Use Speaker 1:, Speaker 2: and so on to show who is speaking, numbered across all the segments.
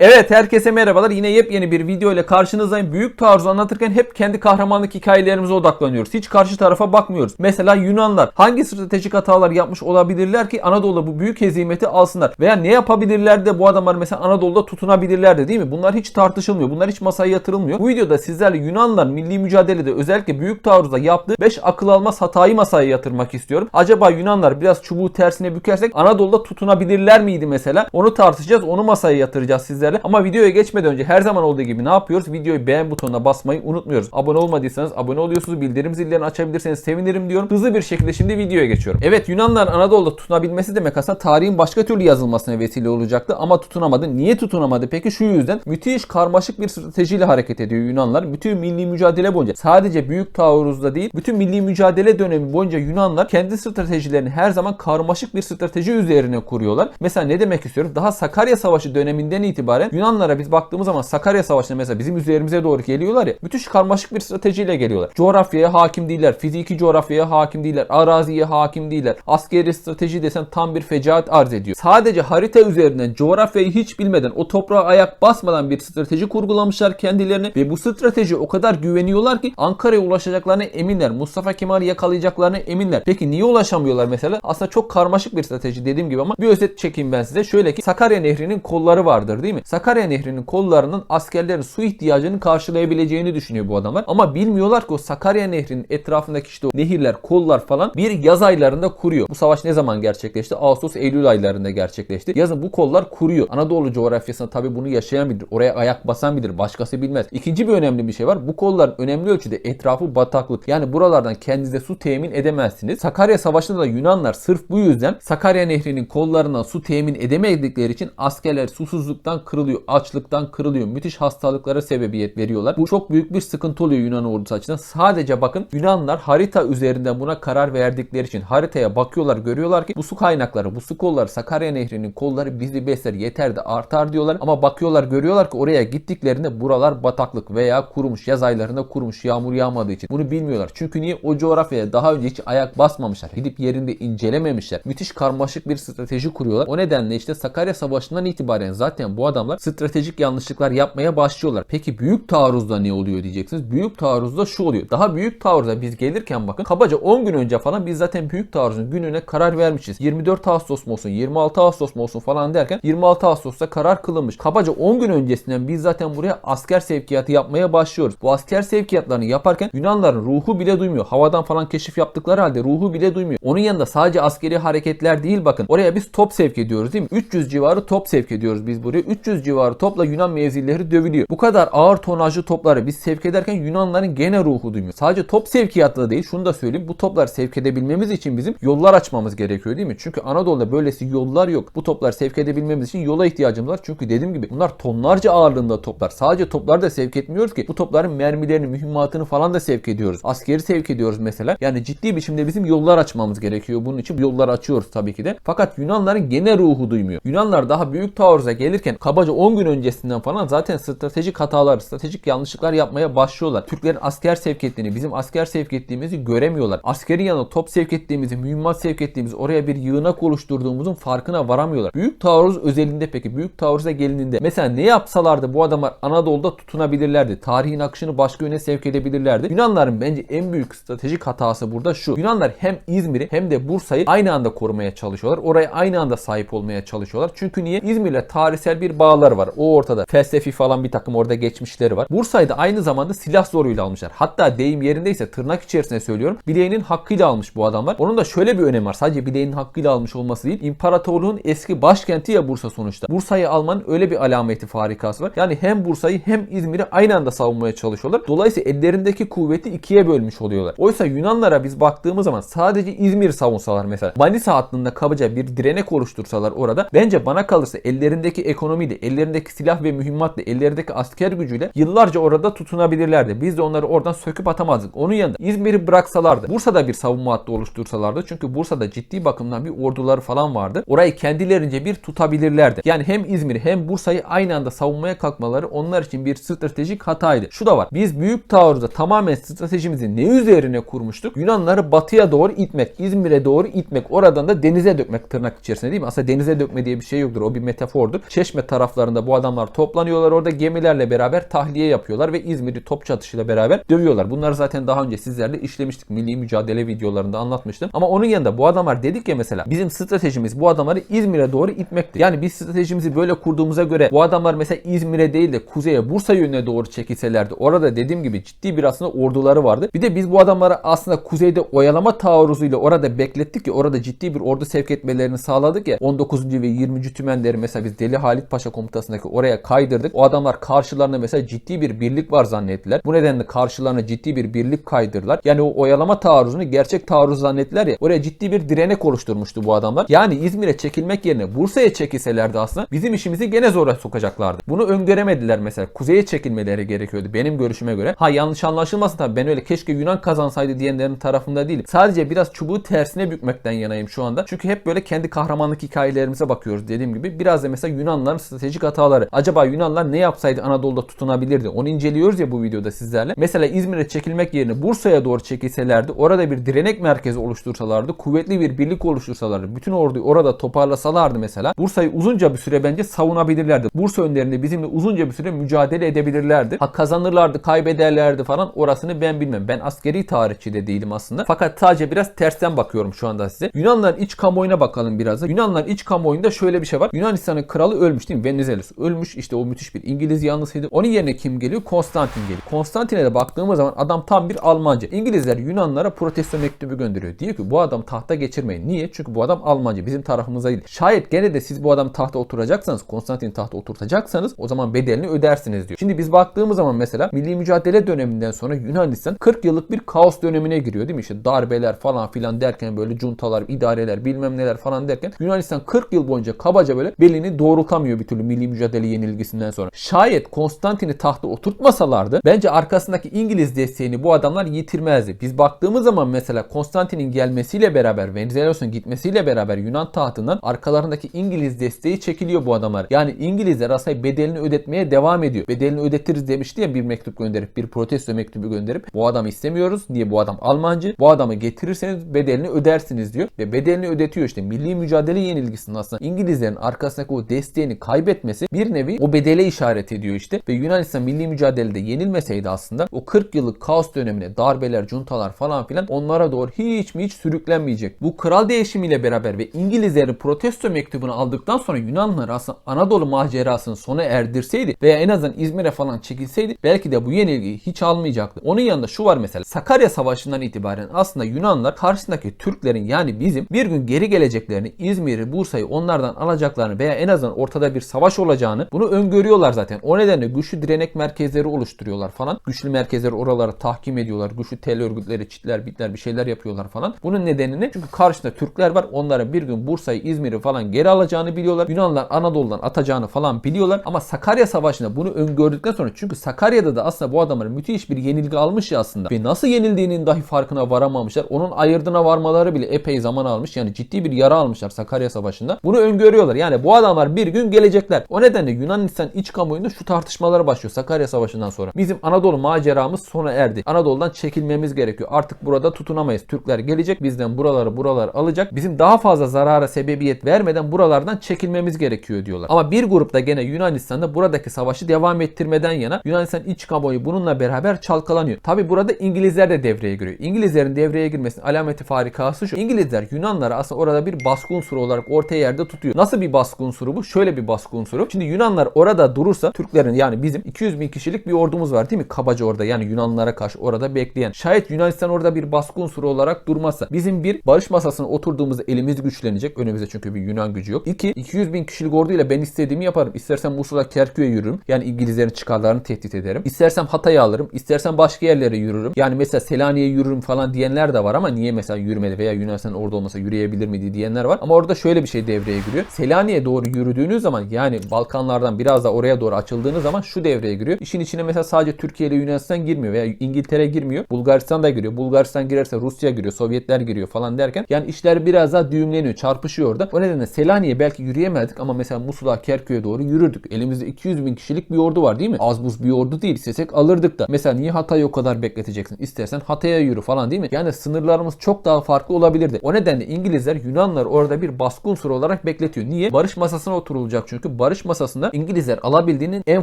Speaker 1: Evet herkese merhabalar. Yine yepyeni bir video ile karşınızdayım. Büyük taarruzu anlatırken hep kendi kahramanlık hikayelerimize odaklanıyoruz. Hiç karşı tarafa bakmıyoruz. Mesela Yunanlar hangi stratejik hatalar yapmış olabilirler ki Anadolu'da bu büyük hezimeti alsınlar? Veya ne yapabilirler de bu adamlar mesela Anadolu'da tutunabilirler de değil mi? Bunlar hiç tartışılmıyor. Bunlar hiç masaya yatırılmıyor. Bu videoda sizlerle Yunanlar milli mücadelede özellikle büyük taarruzda yaptığı 5 akıl almaz hatayı masaya yatırmak istiyorum. Acaba Yunanlar biraz çubuğu tersine bükersek Anadolu'da tutunabilirler miydi mesela? Onu tartışacağız. Onu masaya yatıracağız sizlerle. Ama videoya geçmeden önce her zaman olduğu gibi ne yapıyoruz? Videoyu beğen butonuna basmayı unutmuyoruz. Abone olmadıysanız abone oluyorsunuz. Bildirim zillerini açabilirseniz sevinirim diyorum. Hızlı bir şekilde şimdi videoya geçiyorum. Evet Yunanlar Anadolu'da tutunabilmesi demek aslında tarihin başka türlü yazılmasına vesile olacaktı ama tutunamadı. Niye tutunamadı? Peki şu yüzden müthiş karmaşık bir stratejiyle hareket ediyor Yunanlar. Bütün milli mücadele boyunca sadece büyük taarruzda değil bütün milli mücadele dönemi boyunca Yunanlar kendi stratejilerini her zaman karmaşık bir strateji üzerine kuruyorlar. Mesela ne demek istiyorum? Daha Sakarya Savaşı döneminden itibaren Yunanlara biz baktığımız zaman Sakarya Savaşı'nda mesela bizim üzerimize doğru geliyorlar ya müthiş karmaşık bir stratejiyle geliyorlar. Coğrafyaya hakim değiller, fiziki coğrafyaya hakim değiller, araziye hakim değiller. Askeri strateji desen tam bir fecaat arz ediyor. Sadece harita üzerinden coğrafyayı hiç bilmeden o toprağa ayak basmadan bir strateji kurgulamışlar kendilerine ve bu strateji o kadar güveniyorlar ki Ankara'ya ulaşacaklarına eminler. Mustafa Kemal'i yakalayacaklarına eminler. Peki niye ulaşamıyorlar mesela? Aslında çok karmaşık bir strateji dediğim gibi ama bir özet çekeyim ben size. Şöyle ki Sakarya Nehri'nin kolları vardır değil mi? Sakarya Nehri'nin kollarının askerlerin su ihtiyacını karşılayabileceğini düşünüyor bu adamlar. Ama bilmiyorlar ki o Sakarya Nehri'nin etrafındaki işte o nehirler, kollar falan bir yaz aylarında kuruyor. Bu savaş ne zaman gerçekleşti? Ağustos, Eylül aylarında gerçekleşti. Yazın bu kollar kuruyor. Anadolu coğrafyasında tabi bunu yaşayan bilir. Oraya ayak basan bilir. Başkası bilmez. İkinci bir önemli bir şey var. Bu kollar önemli ölçüde etrafı bataklık. Yani buralardan kendinize su temin edemezsiniz. Sakarya Savaşı'nda da Yunanlar sırf bu yüzden Sakarya Nehri'nin kollarından su temin edemedikleri için askerler susuzluktan kırılıyor. Açlıktan kırılıyor. Müthiş hastalıklara sebebiyet veriyorlar. Bu çok büyük bir sıkıntı oluyor Yunan ordusu açısından. Sadece bakın Yunanlar harita üzerinden buna karar verdikleri için haritaya bakıyorlar görüyorlar ki bu su kaynakları, bu su kolları Sakarya Nehri'nin kolları bizi besler yeter de artar diyorlar. Ama bakıyorlar görüyorlar ki oraya gittiklerinde buralar bataklık veya kurumuş. Yaz aylarında kurumuş yağmur yağmadığı için. Bunu bilmiyorlar. Çünkü niye? O coğrafyaya daha önce hiç ayak basmamışlar. Gidip yerinde incelememişler. Müthiş karmaşık bir strateji kuruyorlar. O nedenle işte Sakarya Savaşı'ndan itibaren zaten bu adamlar stratejik yanlışlıklar yapmaya başlıyorlar. Peki büyük taarruzda ne oluyor diyeceksiniz. Büyük taarruzda şu oluyor. Daha büyük taarruza biz gelirken bakın kabaca 10 gün önce falan biz zaten büyük taarruzun gününe karar vermişiz. 24 Ağustos mu olsun 26 Ağustos mu olsun falan derken 26 Ağustos'ta karar kılınmış. Kabaca 10 gün öncesinden biz zaten buraya asker sevkiyatı yapmaya başlıyoruz. Bu asker sevkiyatlarını yaparken Yunanların ruhu bile duymuyor. Havadan falan keşif yaptıkları halde ruhu bile duymuyor. Onun yanında sadece askeri hareketler değil bakın. Oraya biz top sevk ediyoruz değil mi? 300 civarı top sevk ediyoruz biz buraya. 300 civarı topla Yunan mevzileri dövülüyor. Bu kadar ağır tonajlı topları biz sevk ederken Yunanların gene ruhu duymuyor. Sadece top sevkiyatı da değil. Şunu da söyleyeyim. Bu topları sevk edebilmemiz için bizim yollar açmamız gerekiyor değil mi? Çünkü Anadolu'da böylesi yollar yok. Bu topları sevk edebilmemiz için yola ihtiyacımız var. Çünkü dediğim gibi bunlar tonlarca ağırlığında toplar. Sadece topları da sevk etmiyoruz ki. Bu topların mermilerini, mühimmatını falan da sevk ediyoruz. Askeri sevk ediyoruz mesela. Yani ciddi biçimde bizim yollar açmamız gerekiyor. Bunun için yollar açıyoruz tabii ki de. Fakat Yunanların gene ruhu duymuyor. Yunanlar daha büyük taarruza gelirken kabaca 10 gün öncesinden falan zaten stratejik hatalar, stratejik yanlışlıklar yapmaya başlıyorlar. Türklerin asker sevk ettiğini, bizim asker sevk ettiğimizi göremiyorlar. Askeri yanı top sevk ettiğimizi, mühimmat sevk ettiğimizi, oraya bir yığınak oluşturduğumuzun farkına varamıyorlar. Büyük taarruz özelinde peki büyük taarruza gelindiğinde mesela ne yapsalardı bu adamlar Anadolu'da tutunabilirlerdi. Tarihin akışını başka yöne sevk edebilirlerdi. Yunanların bence en büyük stratejik hatası burada şu. Yunanlar hem İzmir'i hem de Bursa'yı aynı anda korumaya çalışıyorlar. Oraya aynı anda sahip olmaya çalışıyorlar. Çünkü niye? İzmir'le tarihsel bir bağları var. O ortada. Felsefi falan bir takım orada geçmişleri var. Bursa'yı da aynı zamanda silah zoruyla almışlar. Hatta deyim yerindeyse tırnak içerisinde söylüyorum. Bileğinin hakkıyla almış bu adamlar. Onun da şöyle bir önemi var. Sadece bileğinin hakkıyla almış olması değil. İmparatorluğun eski başkenti ya Bursa sonuçta. Bursa'yı almanın öyle bir alameti farikası var. Yani hem Bursa'yı hem İzmir'i aynı anda savunmaya çalışıyorlar. Dolayısıyla ellerindeki kuvveti ikiye bölmüş oluyorlar. Oysa Yunanlara biz baktığımız zaman sadece İzmir savunsalar mesela Manisa hattında kabaca bir direnek oluştursalar orada bence bana kalırsa ellerindeki ekonomiyle, ellerindeki silah ve mühimmatla, ellerindeki asker gücüyle yıllarca orada tutunabilirlerdi. Biz de onları oradan söküp atamazdık. Onun yanında İzmir'i bıraksalardı, Bursa'da bir savunma hattı oluştursalardı. Çünkü Bursa'da ciddi bakımdan bir orduları falan vardı. Orayı kendilerince bir tutabilirlerdi. Yani hem İzmir'i hem Bursa'yı aynı anda savunmaya kalkmaları onlar için bir stratejik hataydı. Şu da var. Biz büyük taarruzda tamamen stratejimizi ne üzerine kurmuştuk? Yunanları batıya doğru itmek, İzmir'e doğru itmek, oradan da denize dökmek tırnak içerisinde değil mi? Aslında denize dökme diye bir şey yoktur. O bir metafordur. Çeşme tarafı taraflarında bu adamlar toplanıyorlar. Orada gemilerle beraber tahliye yapıyorlar ve İzmir'i top çatışıyla beraber dövüyorlar. Bunları zaten daha önce sizlerle işlemiştik. Milli mücadele videolarında anlatmıştım. Ama onun yanında bu adamlar dedik ya mesela bizim stratejimiz bu adamları İzmir'e doğru itmekti. Yani biz stratejimizi böyle kurduğumuza göre bu adamlar mesela İzmir'e değil de kuzeye Bursa yönüne doğru çekilselerdi. Orada dediğim gibi ciddi bir aslında orduları vardı. Bir de biz bu adamları aslında kuzeyde oyalama taarruzuyla orada beklettik ki orada ciddi bir ordu sevk etmelerini sağladık ya 19. ve 20. tümenleri mesela biz Deli Halit Paşa komutasındaki oraya kaydırdık. O adamlar karşılarında mesela ciddi bir birlik var zannettiler. Bu nedenle karşılarına ciddi bir birlik kaydırdılar. Yani o oyalama taarruzunu gerçek taarruz zannettiler ya. Oraya ciddi bir direnek oluşturmuştu bu adamlar. Yani İzmir'e çekilmek yerine Bursa'ya çekilselerdi aslında bizim işimizi gene zora sokacaklardı. Bunu öngöremediler mesela. Kuzeye çekilmeleri gerekiyordu benim görüşüme göre. Ha yanlış anlaşılmasın tabii ben öyle keşke Yunan kazansaydı diyenlerin tarafında değilim. Sadece biraz çubuğu tersine bükmekten yanayım şu anda. Çünkü hep böyle kendi kahramanlık hikayelerimize bakıyoruz dediğim gibi. Biraz da mesela Yunanların stratejik hataları. Acaba Yunanlar ne yapsaydı Anadolu'da tutunabilirdi? Onu inceliyoruz ya bu videoda sizlerle. Mesela İzmir'e çekilmek yerine Bursa'ya doğru çekilselerdi, orada bir direnek merkezi oluştursalardı, kuvvetli bir birlik oluştursalardı, bütün orduyu orada toparlasalardı mesela Bursa'yı uzunca bir süre bence savunabilirlerdi. Bursa önlerinde bizimle uzunca bir süre mücadele edebilirlerdi. Ha kazanırlardı, kaybederlerdi falan orasını ben bilmem. Ben askeri tarihçi de değilim aslında. Fakat sadece biraz tersten bakıyorum şu anda size. Yunanların iç kamuoyuna bakalım biraz da. Yunanların iç kamuoyunda şöyle bir şey var. Yunanistan'ın kralı ölmüş değil mi? Venizelos ölmüş. İşte o müthiş bir İngiliz yanlısıydı. Onun yerine kim geliyor? Konstantin geliyor. Konstantin'e de baktığımız zaman adam tam bir Almanca. İngilizler Yunanlara protesto mektubu gönderiyor. Diyor ki bu adam tahta geçirmeyin. Niye? Çünkü bu adam Almanca. Bizim tarafımıza değil. Şayet gene de siz bu adam tahta oturacaksanız, Konstantin tahta oturtacaksanız o zaman bedelini ödersiniz diyor. Şimdi biz baktığımız zaman mesela milli mücadele döneminden sonra Yunanistan 40 yıllık bir kaos dönemine giriyor değil mi? İşte darbeler falan filan derken böyle juntalar, idareler bilmem neler falan derken Yunanistan 40 yıl boyunca kabaca böyle belini doğrultamıyor bir türlü milli mücadele yenilgisinden sonra. Şayet Konstantin'i tahta oturtmasalardı bence arkasındaki İngiliz desteğini bu adamlar yitirmezdi. Biz baktığımız zaman mesela Konstantin'in gelmesiyle beraber Venizelos'un gitmesiyle beraber Yunan tahtından arkalarındaki İngiliz desteği çekiliyor bu adamlar. Yani İngilizler aslında bedelini ödetmeye devam ediyor. Bedelini ödetiriz demişti ya bir mektup gönderip bir protesto mektubu gönderip bu adamı istemiyoruz. Niye bu adam Almancı? Bu adamı getirirseniz bedelini ödersiniz diyor. Ve bedelini ödetiyor işte. Milli mücadele yenilgisinin aslında İngilizlerin arkasındaki o desteğini kaybetmesi bir nevi o bedele işaret ediyor işte. Ve Yunanistan milli mücadelede yenilmeseydi aslında o 40 yıllık kaos dönemine darbeler, cuntalar falan filan onlara doğru hiç mi hiç sürüklenmeyecek. Bu kral değişimiyle beraber ve İngilizlerin protesto mektubunu aldıktan sonra Yunanlılar aslında Anadolu macerasını sona erdirseydi veya en azından İzmir'e falan çekilseydi belki de bu yenilgiyi hiç almayacaktı. Onun yanında şu var mesela Sakarya Savaşı'ndan itibaren aslında Yunanlar karşısındaki Türklerin yani bizim bir gün geri geleceklerini İzmir'i, Bursa'yı onlardan alacaklarını veya en azından ortada bir savaş olacağını bunu öngörüyorlar zaten. O nedenle güçlü direnek merkezleri oluşturuyorlar falan. Güçlü merkezleri oralara tahkim ediyorlar. Güçlü tel örgütleri, çitler, bitler bir şeyler yapıyorlar falan. Bunun nedeni ne? Çünkü karşısında Türkler var. Onlara bir gün Bursa'yı, İzmir'i falan geri alacağını biliyorlar. Yunanlar Anadolu'dan atacağını falan biliyorlar. Ama Sakarya Savaşı'nda bunu öngördükten sonra çünkü Sakarya'da da aslında bu adamlar müthiş bir yenilgi almış ya aslında. Ve nasıl yenildiğinin dahi farkına varamamışlar. Onun ayırdına varmaları bile epey zaman almış. Yani ciddi bir yara almışlar Sakarya Savaşı'nda. Bunu öngörüyorlar. Yani bu adamlar bir gün gelecekler. O nedenle Yunanistan iç kamuoyunda şu tartışmalara başlıyor Sakarya Savaşı'ndan sonra. Bizim Anadolu maceramız sona erdi. Anadolu'dan çekilmemiz gerekiyor. Artık burada tutunamayız. Türkler gelecek bizden buraları buralar alacak. Bizim daha fazla zarara sebebiyet vermeden buralardan çekilmemiz gerekiyor diyorlar. Ama bir grupta gene Yunanistan'da buradaki savaşı devam ettirmeden yana Yunanistan iç kamuoyu bununla beraber çalkalanıyor. Tabi burada İngilizler de devreye giriyor. İngilizlerin devreye girmesinin alameti farikası şu. İngilizler Yunanları aslında orada bir baskı unsuru olarak ortaya yerde tutuyor. Nasıl bir baskı unsuru bu? Şöyle bir baskı unsuru. Şimdi Yunanlar orada durursa Türklerin yani bizim 200 bin kişilik bir ordumuz var değil mi? Kabaca orada yani Yunanlara karşı orada bekleyen. Şayet Yunanistan orada bir baskı unsuru olarak durmazsa bizim bir barış masasına oturduğumuzda elimiz güçlenecek. Önümüzde çünkü bir Yunan gücü yok. İki, 200 bin kişilik orduyla ben istediğimi yaparım. İstersen Musul'a Kerkük'e yürürüm. Yani İngilizlerin çıkarlarını tehdit ederim. İstersem Hatay'ı alırım. İstersen başka yerlere yürürüm. Yani mesela Selanik'e yürürüm falan diyenler de var ama niye mesela yürümedi veya Yunanistan orada olmasa yürüyebilir miydi diyenler var. Ama orada şöyle bir şey devreye giriyor. Selanik'e doğru yürüdüğünüz zaman yani Balkanlardan biraz da oraya doğru açıldığınız zaman şu devreye giriyor. İşin içine mesela sadece Türkiye ile Yunanistan girmiyor veya İngiltere girmiyor. Bulgaristan da giriyor. Bulgaristan girerse Rusya giriyor. Sovyetler giriyor falan derken yani işler biraz daha düğümleniyor. Çarpışıyor orada. O nedenle Selanik'e belki yürüyemezdik ama mesela Musul'a Kerkük'e doğru yürürdük. Elimizde 200 bin kişilik bir ordu var değil mi? Az buz bir ordu değil. İstesek alırdık da. Mesela niye Hatay'ı o kadar bekleteceksin? İstersen Hatay'a yürü falan değil mi? Yani sınırlarımız çok daha farklı olabilirdi. O nedenle İngilizler Yunanlar orada bir baskı unsuru olarak bekletiyor. Niye? Barış masasına oturulacak çünkü barış masasında İngilizler alabildiğinin en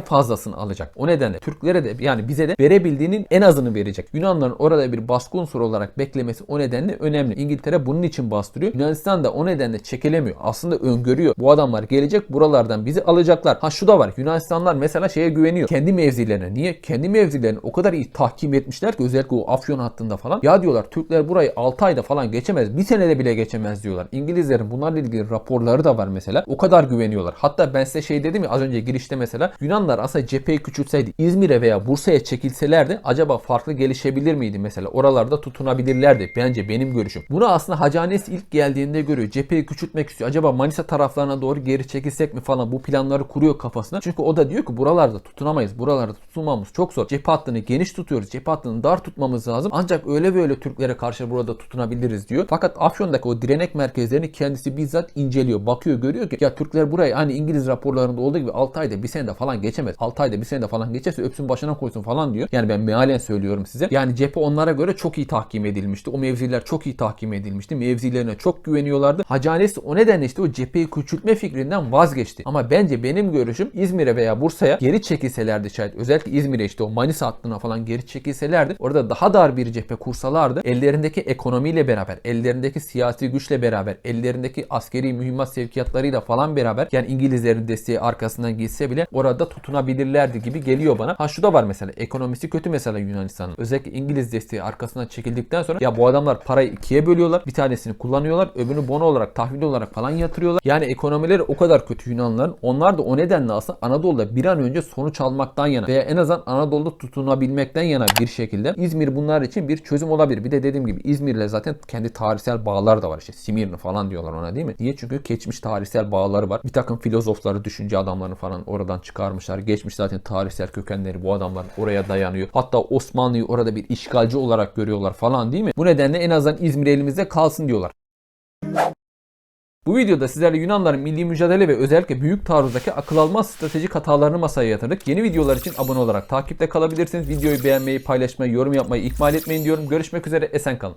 Speaker 1: fazlasını alacak. O nedenle Türklere de yani bize de verebildiğinin en azını verecek. Yunanların orada bir baskı unsuru olarak beklemesi o nedenle önemli. İngiltere bunun için bastırıyor. Yunanistan da o nedenle çekelemiyor. Aslında öngörüyor. Bu adamlar gelecek buralardan bizi alacaklar. Ha şu da var. Yunanistanlar mesela şeye güveniyor. Kendi mevzilerine. Niye? Kendi mevzilerini o kadar iyi tahkim etmişler ki özellikle o Afyon hattında falan. Ya diyorlar Türkler burayı 6 ayda falan geçemez. Bir senede bile geçemez diyorlar. İngilizlerin bunlarla ilgili raporları da var mesela. O kadar güveniyorlar. Hatta ben size şey dedim ya az önce girişte mesela Yunanlar aslında cepheyi küçültseydi İzmir'e veya Bursa'ya çekilselerdi acaba farklı gelişebilir miydi mesela? Oralarda tutunabilirlerdi. Bence benim görüşüm. Bunu aslında Hacanes ilk geldiğinde görüyor. Cepheyi küçültmek istiyor. Acaba Manisa taraflarına doğru geri çekilsek mi falan bu planları kuruyor kafasına. Çünkü o da diyor ki buralarda tutunamayız. Buralarda tutunmamız çok zor. Cephe hattını geniş tutuyoruz. Cephe hattını dar tutmamız lazım. Ancak öyle böyle Türklere karşı burada tutunabiliriz diyor. Fakat Afyon'daki o direnek merkezlerini kendisi bizzat inceliyor. Bakıyor görüyor ki ya Türkler burayı hani İngiliz raporlarında olduğu gibi 6 ayda bir senede falan geçemez. 6 ayda bir senede falan geçerse öpsün başına koysun falan diyor. Yani ben mealen söylüyorum size. Yani cephe onlara göre çok iyi tahkim edilmişti. O mevziler çok iyi tahkim edilmişti. Mevzilerine çok güveniyorlardı. Hacanesi o nedenle işte o cepheyi küçültme fikrinden vazgeçti. Ama bence benim görüşüm İzmir'e veya Bursa'ya geri çekilselerdi şayet. Özellikle İzmir'e işte o Manisa hattına falan geri çekilselerdi. Orada daha dar bir cephe kursalardı. Ellerindeki ekonomiyle beraber, ellerindeki siyasi güçle beraber, ellerindeki askeri mühimmat sevkiyatlarıyla falan beraber yani İngilizlerin desteği arkasından gitse bile orada tutunabilirlerdi gibi geliyor bana. Ha şu da var mesela ekonomisi kötü mesela Yunanistan'ın. Özellikle İngiliz desteği arkasından çekildikten sonra ya bu adamlar parayı ikiye bölüyorlar. Bir tanesini kullanıyorlar. Öbürünü bono olarak, tahvil olarak falan yatırıyorlar. Yani ekonomileri o kadar kötü Yunanlıların. Onlar da o nedenle aslında Anadolu'da bir an önce sonuç almaktan yana veya en azından Anadolu'da tutunabilmekten yana bir şekilde İzmir bunlar için bir çözüm olabilir. Bir de dediğim gibi İzmir'le zaten kendi tarihsel bağlar da var. İşte Simirni falan diyorlar ona değil mi? Niye? Çünkü geçmiş tarihsel bağları var. Bir takım filozofları, düşünce adamlarını falan oradan çıkarmışlar. Geçmiş zaten tarihsel kökenleri bu adamlar oraya dayanıyor. Hatta Osmanlı'yı orada bir işgalci olarak görüyorlar falan değil mi? Bu nedenle en azından İzmir elimizde kalsın diyorlar. Bu videoda sizlerle Yunanların milli mücadele ve özellikle büyük taarruzdaki akıl almaz stratejik hatalarını masaya yatırdık. Yeni videolar için abone olarak takipte kalabilirsiniz. Videoyu beğenmeyi, paylaşmayı, yorum yapmayı ihmal etmeyin diyorum. Görüşmek üzere, esen kalın.